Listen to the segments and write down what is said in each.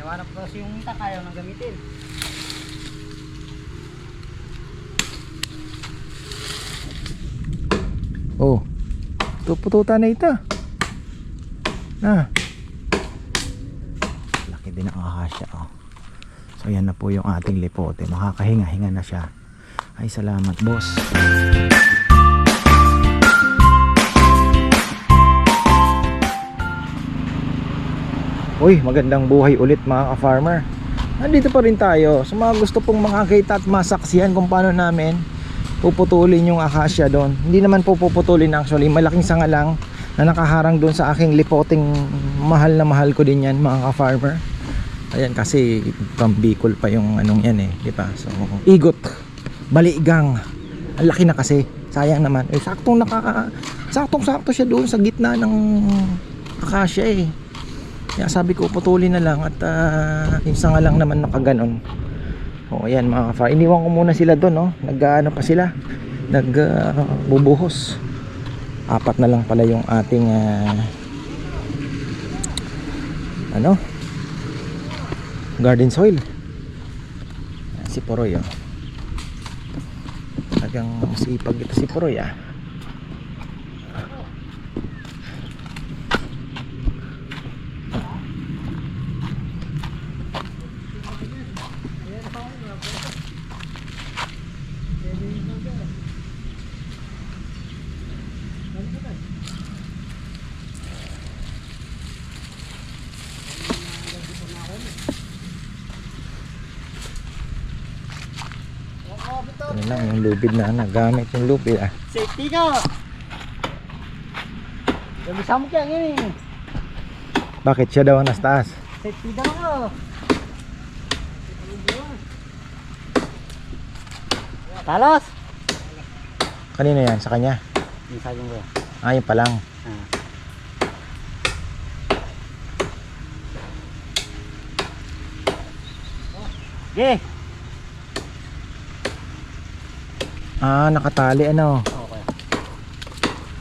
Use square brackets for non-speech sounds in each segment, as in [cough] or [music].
Ginawa na po kasi yung itak, ayaw nang gamitin. Oh. Tupututa na ito. Na. Laki din ang akasya oh. So yan na po yung ating lipote. Makakahinga-hinga na siya. Ay salamat boss. Uy, magandang buhay ulit mga ka-farmer. Nandito pa rin tayo. Sa mga gusto pong makakita at masaksihan kung paano namin puputulin yung akasya doon. Hindi naman po puputulin actually. Malaking sanga lang na nakaharang doon sa aking lipoting mahal na mahal ko din yan mga ka-farmer. Ayan kasi from Bicol pa yung anong yan eh, di ba? So, igot, baligang. Ang laki na kasi. Sayang naman. Eh, saktong naka saktong sakto siya doon sa gitna ng akasya eh. Kaya sabi ko putulin na lang at uh, yung sanga lang naman nakaganon. O ayan mga ka Iniwan ko muna sila doon no. Nag-ano pa sila. Nag uh, bubuhos. Apat na lang pala yung ating ah, ano? Garden soil. Si Poroy oh. Talagang sipag ito si Poroy ah. Ano lang yung lubid na nagamit yung lubid ah. Safety ka! Gabisa mo kaya ngayon eh. Bakit siya daw ang nasa taas? Safety daw ako. Talos! Kanino yan? Sa kanya? Yung saging ko. Ah, yun pa lang. Ah. Okay. Ah, nakatali ano. Okay.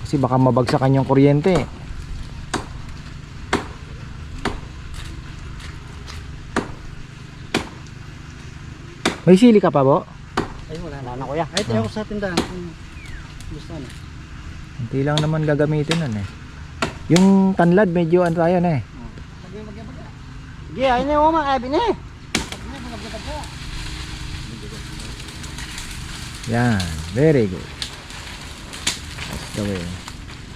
Kasi baka mabagsakan yung kuryente. May sili ka pa, Bo? Ay, wala na. Na kuya. Ay, tayo ko sa tindahan. Gusto na. Hindi lang naman gagamitin nun eh. Yung tanlad medyo ano tayo na eh. Sige, ayun na yung mga kabi na eh. Yan, very good. Let's gawin.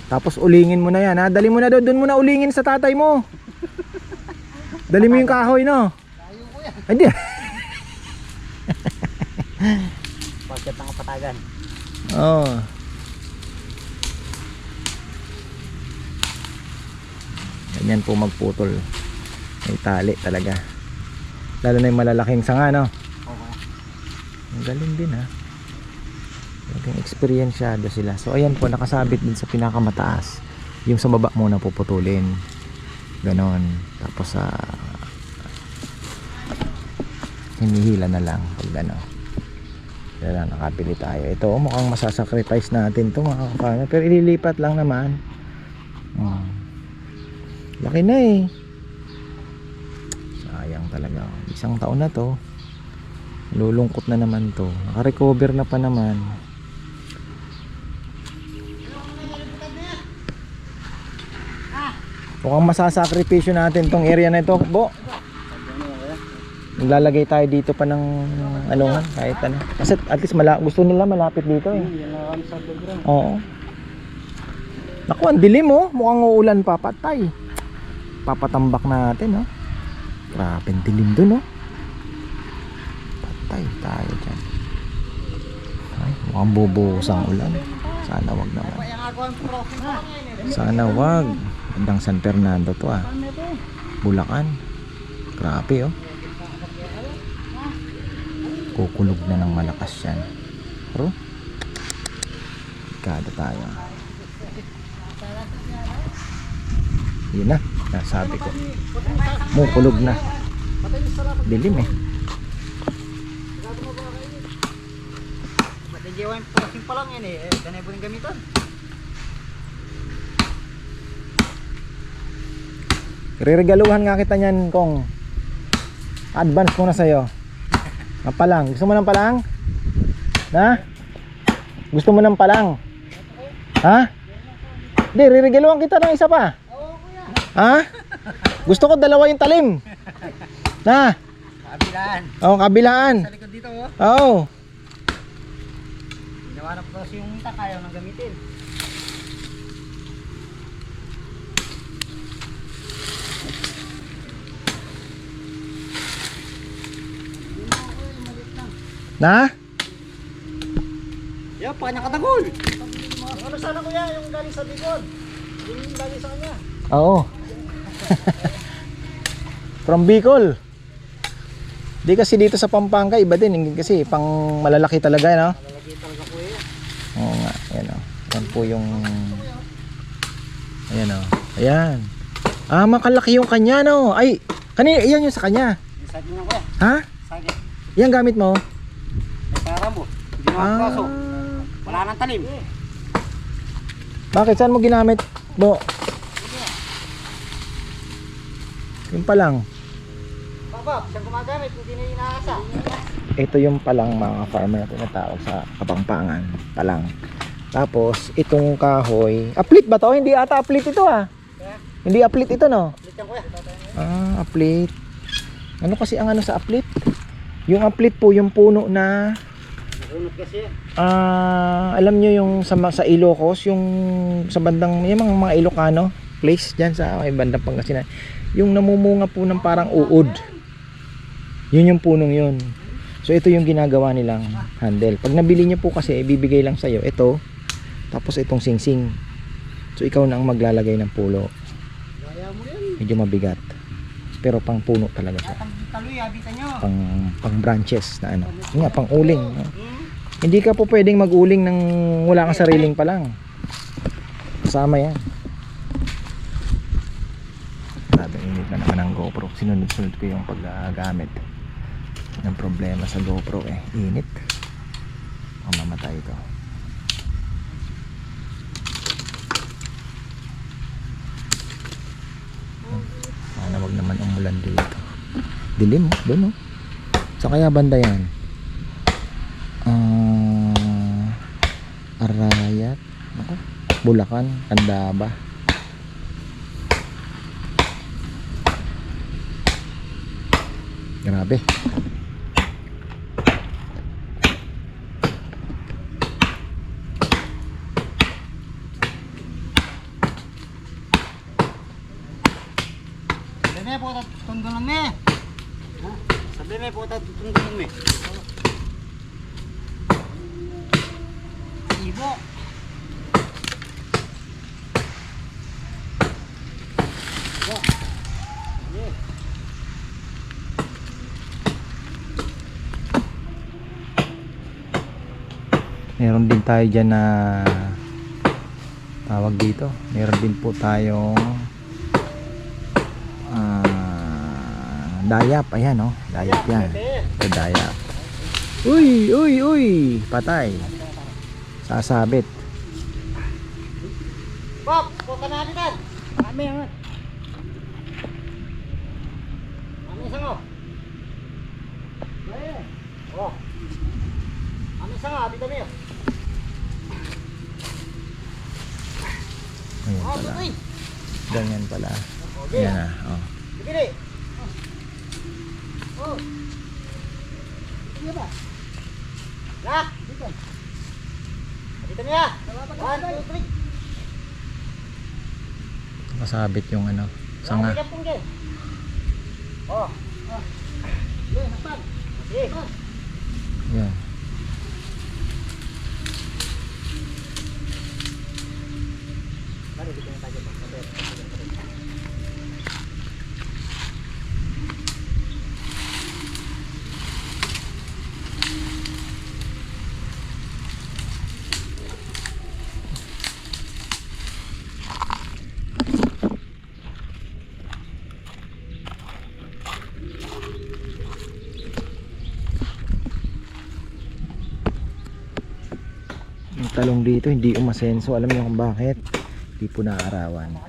Tapos ulingin mo na yan ha. Dali mo na doon, doon mo na ulingin sa tatay mo. Dali mo yung kahoy no. Hindi. Pagkat ng kapatagan. Oo. Ganyan po magputol. May tali talaga. Lalo na yung malalaking sanga, no? Oo. Ang galing din, ha? Talagang experiensyado sila. So, ayan po, nakasabit din sa pinakamataas. Yung sa baba muna puputulin. Ganon. Tapos, sa hinihila na lang pag ano. Kaya lang nakabili tayo. Ito, oh, mukhang masasacrifice natin to mga kafarmer. Pero ililipat lang naman. Hmm. Laki na eh. Sayang talaga. Isang taon na to. Lulungkot na naman to. Naka-recover na pa naman. Mukhang masasakripisyo natin tong area na ito, Bo. Naglalagay tayo dito pa ng ano nga, kahit ano. Kasi at least mala gusto nila malapit dito eh. Oo. Naku, ang dilim oh. Mukhang uulan pa. Patay. Papatambak natin oh. Grabe, dilim dun oh. Patay tayo dyan. Ay, mukhang bubuhos ang ulan. Sana wag naman. Sana wag. Bandang San Fernando to ah. Bulacan. Grabe oh. Kukulog na ng malakas yan. Pero, kada tayo. Yun na, nasabi ko. Mukulog na. Dilim eh. Gawin proxy pa lang yan eh. Eh, ganay po yung gamitan. Reregaluhan nga kita niyan kong Advance ko na sa'yo. Ang palang. Gusto mo ng palang? Na? Gusto mo ng palang? Ha? Di, riregaluhan kita ng isa pa. Ha? Gusto ko dalawa yung talim. Na? Kabilaan. Oo, kabilaan. Sa likod dito oh. Oo. Ginawa na po kasi yung tak ayaw nang gamitin. Na? Yan, pa nakatagol. Ano sana kuya yung galing sa Bicol? Yung galing sa kanya. Oo. [laughs] From Bicol. Di kasi dito sa Pampanga iba din hindi kasi pang malalaki talaga no. Lalagay talaga kuya. Oo nga, ayan o. Yan po yung Ayan o. Ayan. Ah, makalaki yung kanya no. Ay, kanina yan yung sa kanya. Yung saging niya kuya. Ha? Saging. Yan gamit mo? May pera mo. Hindi mo Ah. kaso. Wala nang talim. Bakit saan mo ginamit mo? Yung palang. Baba, siyang gumagamit, hindi na inaasa. ito yung palang mga farmer na tinatawag sa Kapampangan palang tapos itong kahoy. Aplit ba to? hindi ata aplit ito ah. Hindi aplit ito no? Ah aplit ano kasi ang ano sa aplit yung aplit po yung puno na ah alam nyo yung sa, sa Ilocos yung sa bandang yung mga, mga Ilocano place dyan sa may bandang Pangasinan. Yung namumunga po ng parang uod. Yun yung punong yun. So ito yung ginagawa nilang handle. Pag nabili nyo po kasi ibibigay lang sa'yo. Ito tapos itong singsing so ikaw na ang maglalagay ng pulo medyo mabigat pero pang puno talaga siya pang pang branches na ano yun nga pang uling no? Hmm? Hindi ka po pwedeng mag-uling ng wala kang sariling pa lang. Kasama yan. Grabe, init na naman ang GoPro. Sinunod-sunod ko yung paggagamit. Ang problema sa GoPro eh, init. Ang mamatay ito. Sana umulan dito. Dilim, oh, doon oh. Sa kaya banda yan? Ah, Arayat, ako, Bulacan, Andaba. Grabe. Mo po, tundunan mo. Ha? Sabi mo po, tundunan mo. Ibo. Ibo. Yeah. Meron din tayo dyan na tawag dito. Meron din po tayong ah, dayap. Ayan oh. Dayap yan. Ito dayap. Uy, uy, uy. Patay. Sasabit. Bob, punta na natin yan. Kami yan. Kami isang o. Oh. Kami isang o, abit kami o. Ayan Oh, pala. Ganyan pala. Ayan na. Oh. Oh. Sige ba? Lak, dito. Dito niya. One, two, yung ano. Sanga. Oh. Oh. Sige, hakpan. Sige. Yan. Mari, dito na tayo. Yung talong dito hindi umasenso. Alam niyo kung bakit? Hindi po to.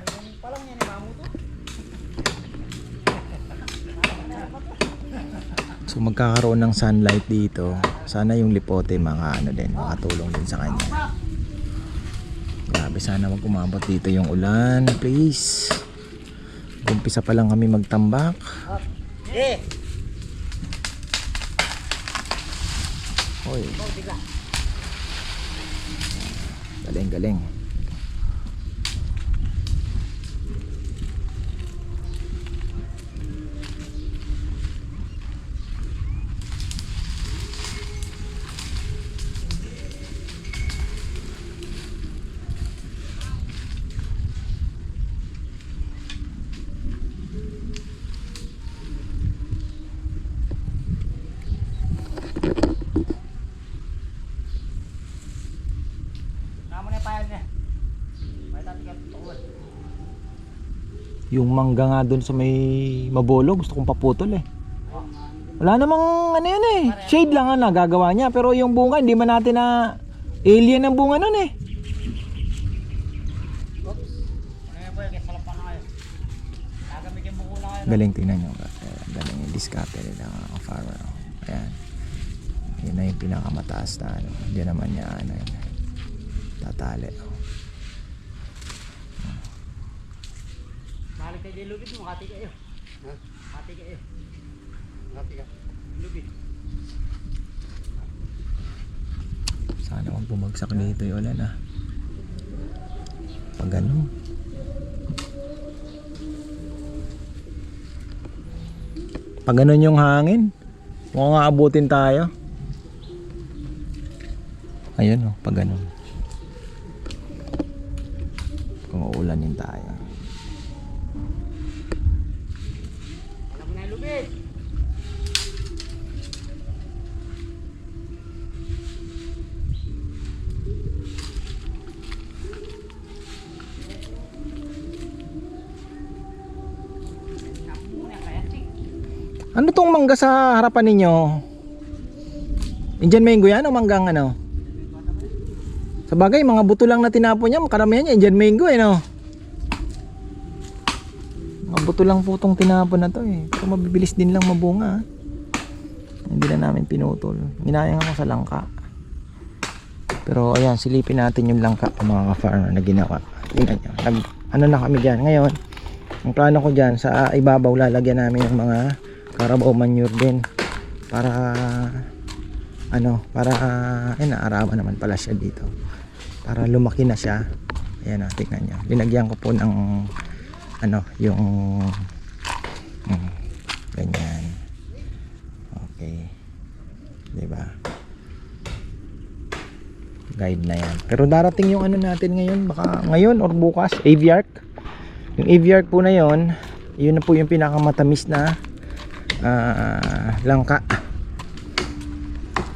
So magkakaroon ng sunlight dito. Sana yung lipote mga ano din, makatulong din sa kanya. Grabe sana wag umabot dito yung ulan, please. Umpisa pa lang kami magtambak. Eh! Galing, Yung mangga nga dun sa may mabolo, gusto kong paputol eh. Wala namang ano yun eh. Shade lang ang nagagawa niya. Pero yung bunga, hindi man natin na alien ang bunga nun eh. Galing tingnan nyo. Galing yung diskarte nila mga farmer. Ayan. Yun na yung pinakamataas na ano. Hindi naman niya ano yun. Tatali. oh. Balik kayo dyan lubid mo. Hati kayo. Ha? Hati kayo. Hati ka. Lubid. Sana wag bumagsak dito yung ulan ah. Pag ganun. Pag ganun yung hangin, mukhang aabutin tayo. Ayun oh, pag ganun. Kung uulanin tayo. Ano tong mangga sa harapan ninyo? Indian mango yan o manggang ano? Sa bagay, mga buto lang na tinapon niya, karamihan niya Indian mango eh no? Mga buto lang po tong tinapon na to eh. Pero mabibilis din lang mabunga. ah. Hindi na namin pinutol. Ginayang ako sa langka. Pero ayan, silipin natin yung langka mga ka-farmer na ginawa. Tingnan nyo. Nag, ano na kami dyan. Ngayon, ang plano ko dyan, sa ibabaw lalagyan namin ng mga carabao manure din. Para, ano, para, ayun, naarawan naman pala siya dito. Para lumaki na siya. Ayan o, tingnan nyo. Linagyan ko po ng, ano, yung, hmm, ganyan. Okay. Diba? Guide na yan. Pero darating yung ano natin ngayon, baka ngayon or bukas, aviark. Yung aviark po na yon, yun na po yung pinakamatamis na ah, langka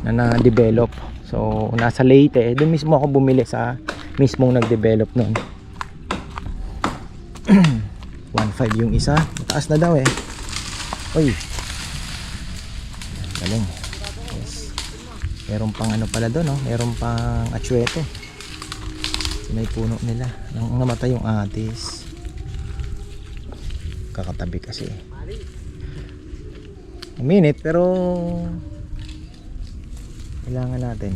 na na-develop. So, nasa Leyte, doon mismo ako bumili sa mismong nag-develop nun. [clears throat] 1.5 yung isa. Mataas na daw eh. Uy. Galing. Yes. Meron pang ano pala doon, no? Meron pang atsuete. Sinay puno nila. Nang namatay yung atis. Kakatabi kasi. Minute pero kailangan natin.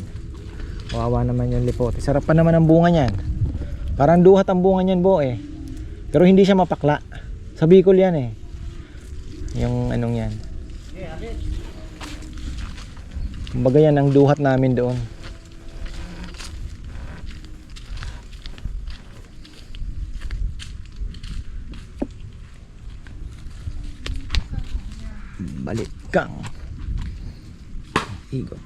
Wawa naman yung lipote. Sarap pa naman ang bunga niyan. Parang duhat ang bunga niyan, bo eh. Pero hindi siya mapakla. Sa Bicol yan eh. Yung anong yan. Kumbaga yan ang duhat namin doon. Balik kang igot.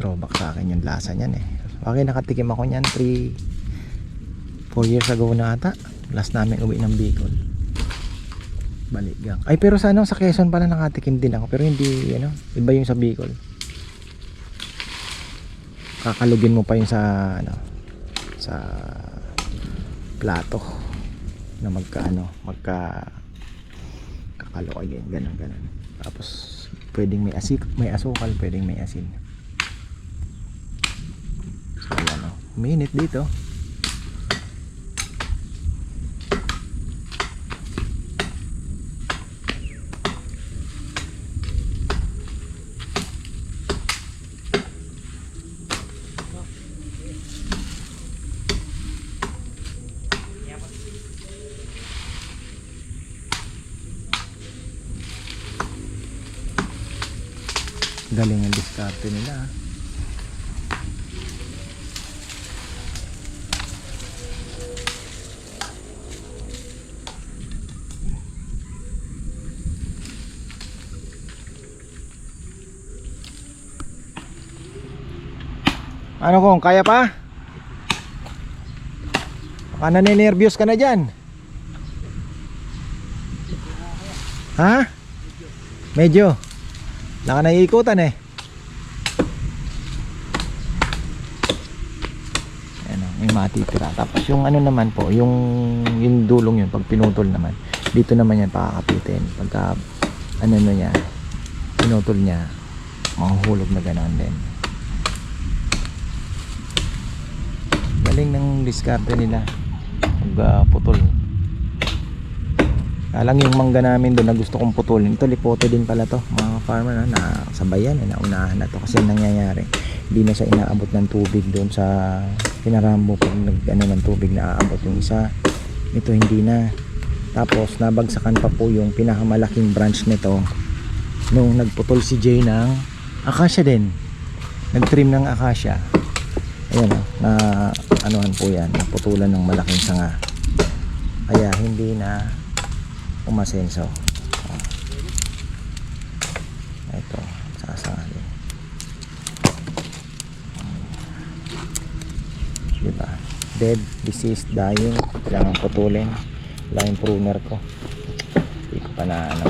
Throwback sa akin yung lasa niyan eh. Bakit nakatikim ako niyan 3 4 years ago na ata. Last namin uwi ng Bicol. Baligang. Ay pero sa ano sa Quezon pala nakatikim din ako pero hindi ano, iba yung sa Bicol. Kakalugin mo pa yung sa ano sa plato na magka ano, magka kakalo again, ganun ganun. Tapos pwedeng may asik, may asukal, pwedeng may asin. So ayan o, minute dito. Galing ang diskarte nila. ah. Ano kung kaya pa? Baka naninervyos ka na dyan. Ha? Medyo. Naka naiikutan eh. Ano, may matitira. Tapos yung ano naman po, yung yung dulong yun pag pinutol naman. Dito naman yan pakakapitin. Pagka ano na niya, pinutol niya, mahuhulog na gano'n din. Galing ng diskarte nila. Pag ah, putol. Alang yung mangga namin doon na gusto kong putulin. Ito lipote din pala to. Mga farmer na, na sabayan, na naunahan na to. Kasi ang nangyayari, hindi na siya inaabot ng tubig doon sa pinarambo pag nag ano ng tubig na aabot yung isa. Ito hindi na. Tapos nabagsakan pa po yung pinakamalaking branch nito nung nagputol si Jay ng akasya din. Nagtrim ng akasya. Ayan o, na anuhan po yan, naputulan ng malaking sanga. Kaya hindi na umasenso. Oh. Ito, sasali. Diba? Dead, diseased, dying. Kailangan putulin. Wala yung pruner ko. Hindi ko pa na ano.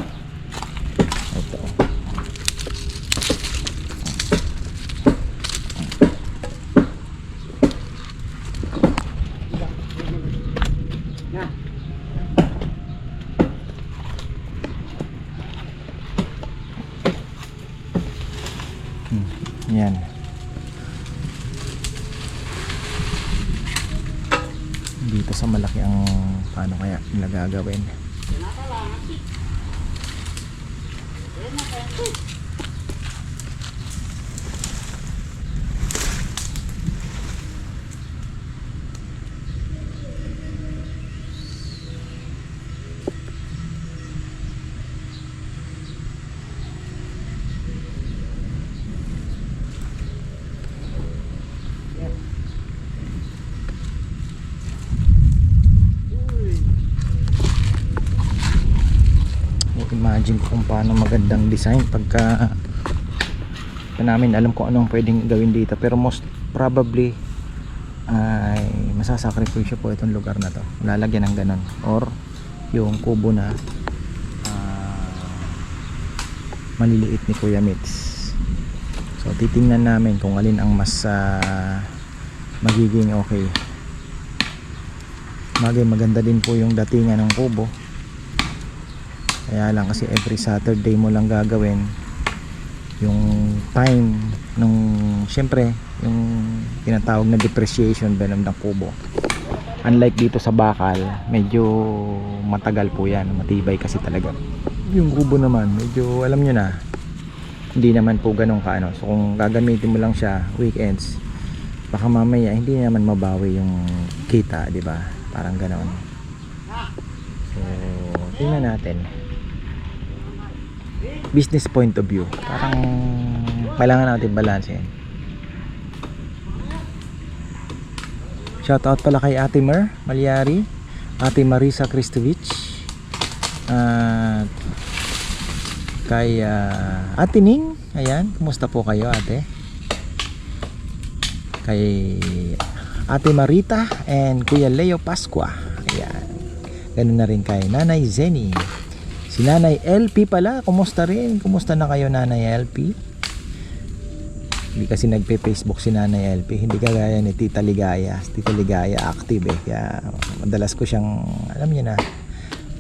Ito. Yan. Dito sa malaki ang paano kaya nila gagawin. imagine ko kung paano magandang design pagka pa namin alam kung anong pwedeng gawin dito. Pero most probably ay masasakripisyo po itong lugar na to. Lalagyan ng ganon or yung kubo na ah, maliliit ni Kuya Mitz. So titingnan namin kung alin ang mas ah, magiging okay. Magay maganda din po yung datingan ng kubo kaya lang kasi every Saturday mo lang gagawin yung time nung syempre yung tinatawag na depreciation ba ng kubo. Unlike dito sa bakal medyo matagal po yan matibay kasi talaga. Yung kubo naman medyo alam nyo na hindi naman po ganun kaano so kung gagamitin mo lang siya weekends baka mamaya hindi naman mabawi yung kita di ba? Parang ganon so tingnan natin business point of view. Parang kailangan natin balance yan. Shout out pala kay Ate Mer Malyari Ate Marisa Kristovich at kay ah, Ate Ning. Ayan kumusta po kayo ate? Kay Ate Marita and Kuya Leo Pasqua ayan. Ganun na rin kay Nanay Zenny Si Nanay LP pala, kumusta rin? Kumusta na kayo Nanay LP? Hindi kasi nagpe-Facebook si Nanay LP. Hindi kagaya ni Tita Ligaya. Tita Ligaya active eh. Kaya madalas ko siyang, alam niyo na,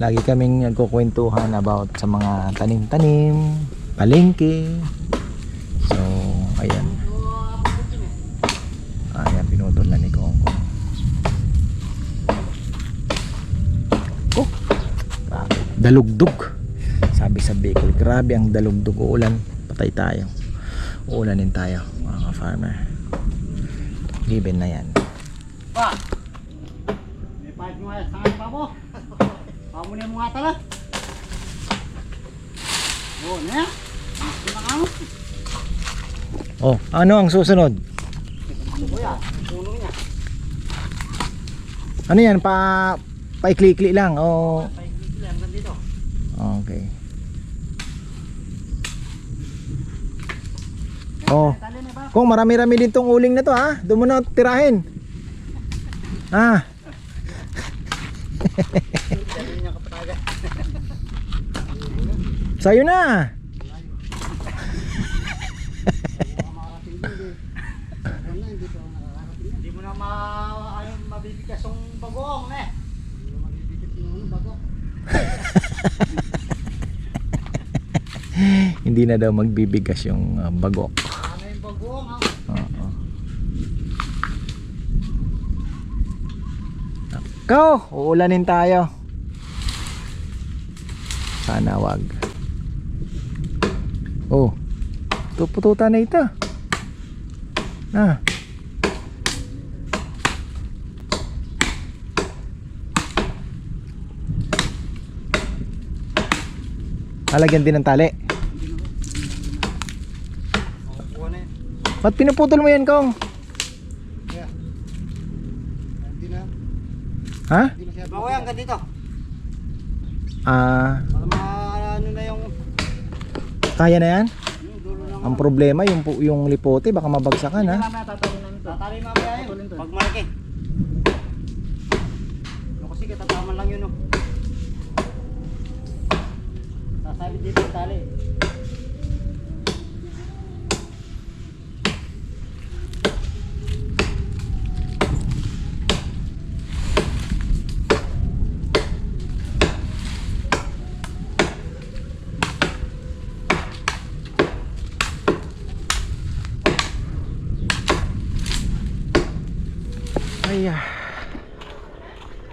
lagi kaming nagkukwentuhan about sa mga tanim-tanim, palengke. Dalugdog. Sabi sa Bicol, grabe ang dalugdog. Uulan, patay tayo. Uulanin tayo, mga farmer. Given na yan. Pa! May pahit mo nga, sangat pa [laughs] mo. Na yung mga tala. Oo, na mo. Oh, ano ang susunod? Ano yan? Pa paikli-ikli lang. Oh. Okay. Oh, ba? kung marami-rami din tong uling na to ha. Doon mo na tirahin. Ah, [laughs] sa'yo na. Hindi mo na ma ano, mabibigas yung bagong eh. Hindi mo mabibigas yung bagong. Hindi na daw magbibigas yung uh, bagok. Ano yung bagong ha? Oo. Go! Uulanin tayo. Sana wag. Oh. Tupututan na ito. Ah. Halagyan din ng tali. Makukuha na yun. Ba't pinuputol mo yan, Kong? Kaya. Hindi na. Ha? Bawa hanggang dito. Ah, Para ma ano na yung kaya na yan? yung dulo ng Ang problema yung pu- yung lipote baka mabagsakan ha. Mamaya tatali namin to. Tatali mamaya yun. Pag malaki. Ano kasi katataman lang yun oh. Sasabit dito tali. Ay, ah.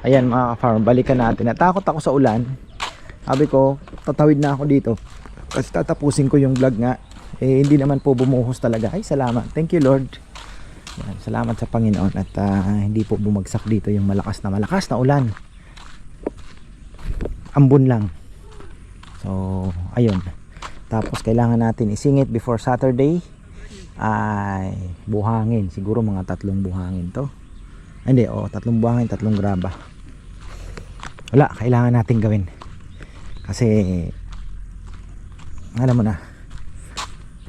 Ayan mga ka-farm, balikan natin. Natakot ako sa ulan. Sabi ko, tatawid na ako dito. Kasi tatapusin ko yung vlog nga. Eh, hindi naman po bumuhos talaga. Ay, salamat. Thank you Lord. Yan, salamat sa Panginoon at ah, hindi po bumagsak dito yung malakas na malakas na ulan. Ambon lang. So, ayun. Tapos kailangan natin isingit before Saturday ay buhangin. Siguro mga tatlong buhangin to. Hindi, oh, tatlong buhangin, tatlong graba. Wala, kailangan natin gawin. Kasi, alam mo na,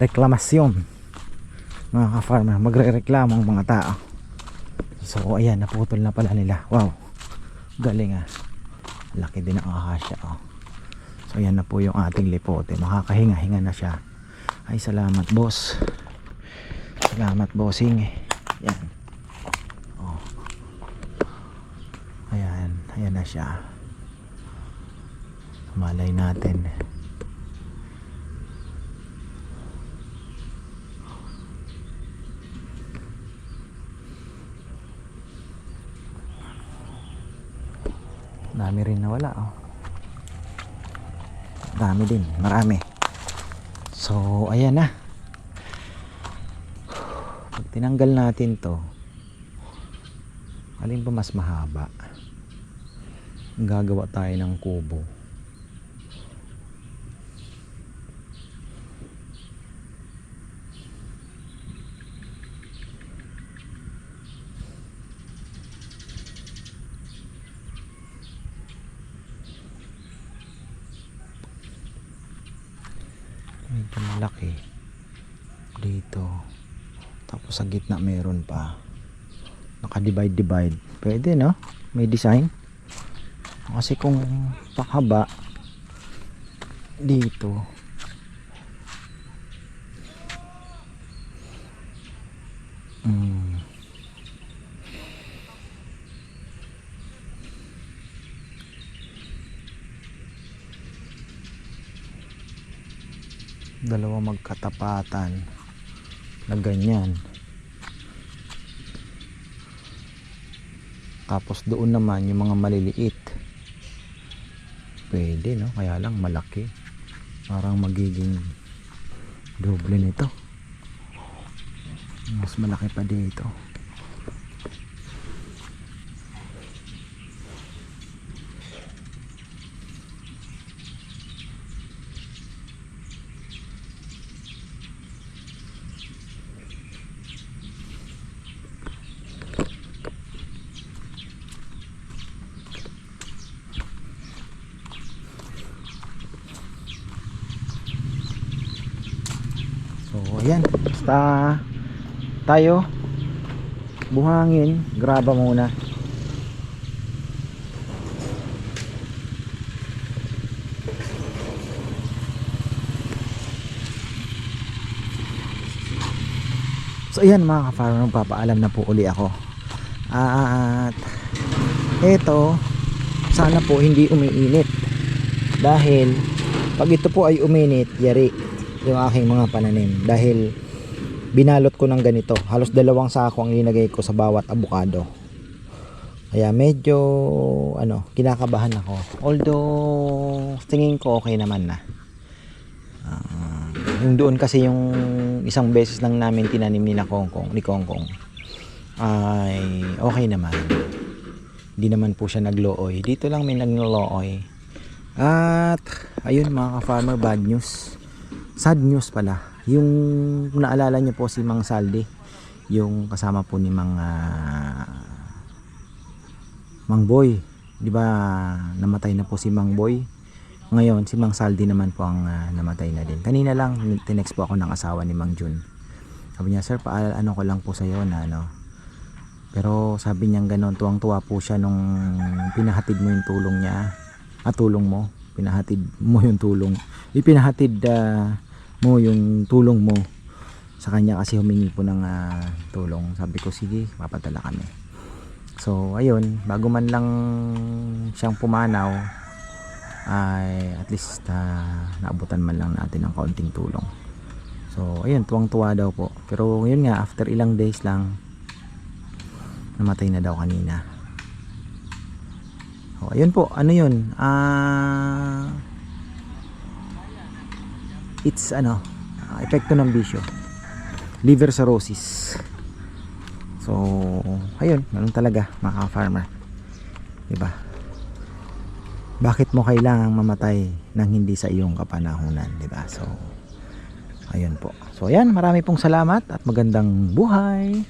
reklamasyon. Mga ka-farmer, magre-reklamo ang mga tao. So, ayan, naputol na pala nila. Wow, galing ah. Laki din ang akasya, oh. So, ayan na po yung ating lipote. Makakahinga-hinga na siya. Ay, salamat, boss. Salamat, bossing. Yan. Oh. Ayan, ayan na siya. Malay natin. Dami rin nawala, oh. Dami din, marami. So, ayan na. Pag tinanggal natin to, alin ba mas mahaba? Gagawa tayo ng kubo. Medyo malaki. Dito. Tapos sa gitna meron pa. Naka-divide divide. Pwede no? May design. Kasi kung pakaba dito. Mm, dalawa magkatapatan na ganyan. Tapos doon naman yung mga maliliit pwede no? Kaya lang malaki. Parang magiging doble nito. Mas malaki pa dito ayan. Basta tayo buhangin, graba muna. So ayan mga ka-farmer, papaalam na po uli ako. At eto, sana po hindi umiinit. Dahil pag ito po ay uminit, yari yung aking mga pananim. Dahil binalot ko ng ganito. Halos dalawang sako ang linagay ko sa bawat abukado. Kaya medyo ano, kinakabahan ako. Although tingin ko okay naman na. Ah, yung doon kasi yung isang beses lang namin tinanim ni na Kongkong, ni Kongkong ay okay naman. Hindi naman po siya naglooy. Dito lang may naglooy. At ayun mga ka-farmer, bad news. Sad news pala. Yung naalala niyo po si Mang Saldi, yung kasama po ni Mang ah, Mang Boy, 'di ba? Namatay na po si Mang Boy. Ngayon si Mang Saldi naman po ang ah, namatay na din. Kanina lang tinext po ako ng asawa ni Mang Jun. Sabi niya, "Sir, paal ano ko lang po sa iyo na ano." Pero sabi niya gano'n, tuwang-tuwa po siya nung pinahatid mo yung tulong niya. At tulong mo, pinahatid mo yung tulong. Ipinahatid ah, mo yung tulong mo sa kanya kasi humingi po ng ah, tulong. Sabi ko, sige, papadala kami. So, ayun, bago man lang siyang pumanaw, ay at least ah, naabutan man lang natin ng kaunting tulong. So, ayun, tuwang-tuwa daw po. Pero yun nga, after ilang days lang, namatay na daw kanina. So, ayun po, ano yun? Ah, it's ano, ah, epekto ng bisyo. Liver cirrhosis. So, ayun, ganun talaga mga farmer. 'Di ba? Bakit mo kailangang mamatay nang hindi sa iyong kapanahunan, 'di ba? So, ayun po. So, ayan, marami pong salamat at magandang buhay.